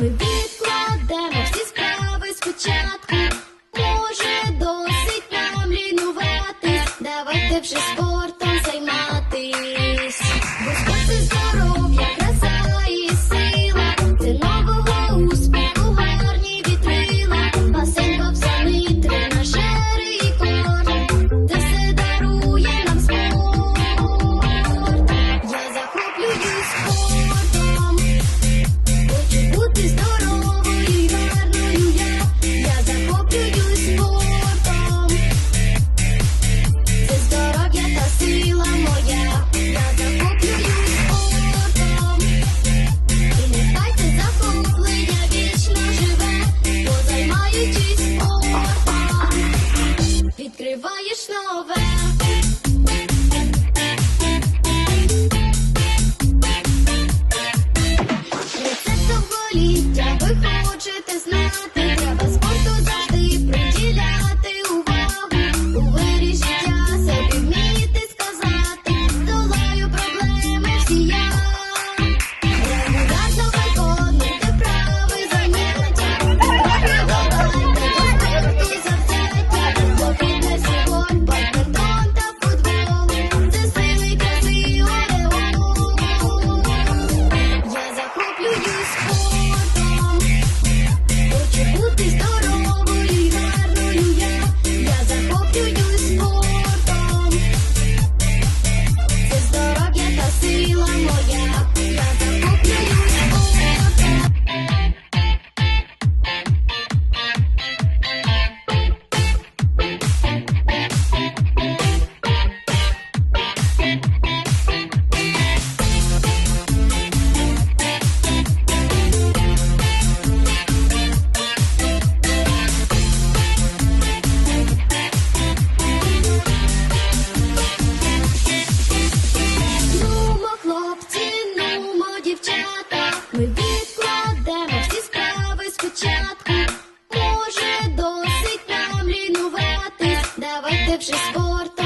Ми відкладемо всі справи спочатку. Може, досить нам лінуватись. Давайте вже спо. cheek, jack, дівчата, ми відкладемо всі справи спочатку. Може, досить нам лінуватись, давайте вже спорт.